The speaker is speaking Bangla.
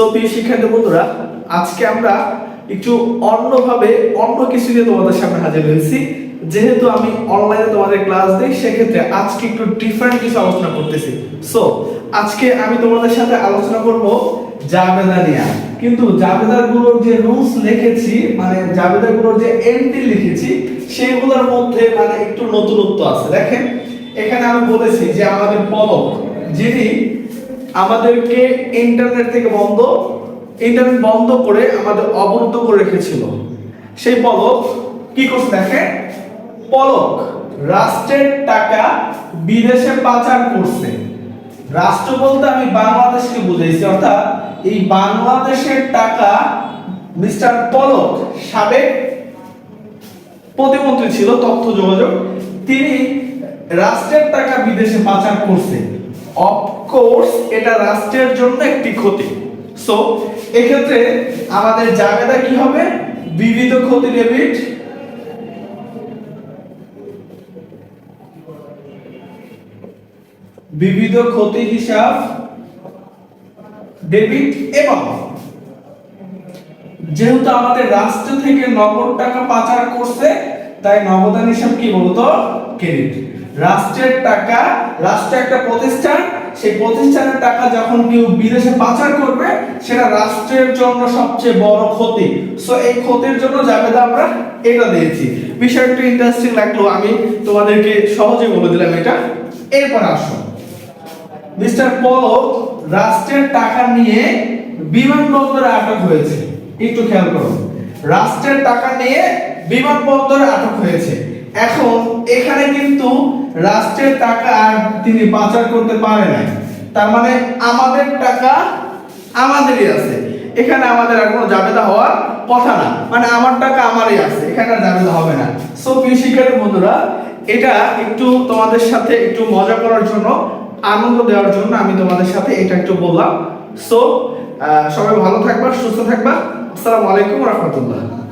সো প্রিয় শিক্ষার্থী বন্ধুরা, আজকে আমরা একটু অন্যভাবে অন্য কিছু নিয়ে তোমাদের সামনে হাজির হয়েছি। যেহেতু আমি অনলাইনে তোমাদের ক্লাস দিই, সেক্ষেত্রে আজকে একটু ডিফারেন্ট কিছু আলোচনা করতেছি। সো আজকে আমি তোমাদের সাথে আলোচনা করব জাবেদা নিয়ে। কিন্তু জাবেদারগুলোর যে রুলস লিখেছি মানে জাবেদারগুলোর যে এন্ট্রি লিখেছি, সেগুলোর মধ্যে মানে একটু নতুনত্ব আছে। দেখেন, এখানে আমি বলেছি যে আমাদের পলক যিনি আমাদেরকে ইন্টারনেট থেকে বন্ধ ইন্টারনেট বন্ধ করে আমাদের অবরুদ্ধ করে রেখেছিল। সেই পলক কি করছে দেখেন? পলক, রাষ্ট্রের টাকা বিদেশে পাচার করছে। রাষ্ট্র বলতে আমি বাংলাদেশকে বুঝাইছি, অর্থাৎ এই বাংলাদেশের টাকা মিস্টার পলক সাবেক প্রতিমন্ত্রী ছিল, তথ্য যোগাযোগ, তিনি রাষ্ট্রের টাকা বিদেশে পাচার করছে। অফকোর্স এটা রাষ্ট্রের জন্য একটি ক্ষতি। সো এক্ষেত্রে আমাদের জাবেদা কি হবে? বিবিধ ক্ষতি ডেবিট বিবিধ ক্ষতি হিসাব ডেবিট এবং যেহেতু আমাদের রাষ্ট্র থেকে নগদ টাকা পাচার করছে, তাই নগদান হিসাব কি বলতো? ক্রেডিট রাষ্ট্রের টাকা, রাষ্ট্র একটা প্রতিষ্ঠান, সেই প্রতিষ্ঠানের টাকা যখন কেউ বিদেশে পাচার করবে, সেটা রাষ্ট্রের জন্য সবচেয়ে বড় ক্ষতি। সো এই ক্ষতির জন্য জাবেদা আমরা এটা দিয়েছি। বিষয়টা ইন্টারেস্টিং লাগল, আমি তোমাদেরকে সহজে বলে দিলাম এটা। এরপর আসো। মিস্টার পলক রাষ্ট্রের টাকা নিয়ে বিমানবন্দরে আটক হয়েছে। একটু খেয়াল করো। রাষ্ট্রের টাকা নিয়ে বিমানবন্দরে আটক হয়েছে। এখন এখানে কিন্তু রাষ্ট্রের টাকা তিনি পাচার করতে পারে নাই। তার মানে আমাদের টাকা আমাদেরই আছে। এখানে আমাদের আর কোনো জাবেদা হওয়ার কথা না। মানে আমার টাকা আমারই আছে, এখানে আর জাবেদা হবে না। সো প্রিয় শিক্ষার্থী বন্ধুরা, এটা একটু তোমাদের সাথে একটু মজা করার জন্য, আনন্দ দেওয়ার জন্য আমি তোমাদের সাথে এটা একটু বললাম। সো সবাই ভালো থাকবা, সুস্থ থাকবা। আসসালামু আলাইকুম রহমতুল্লাহ।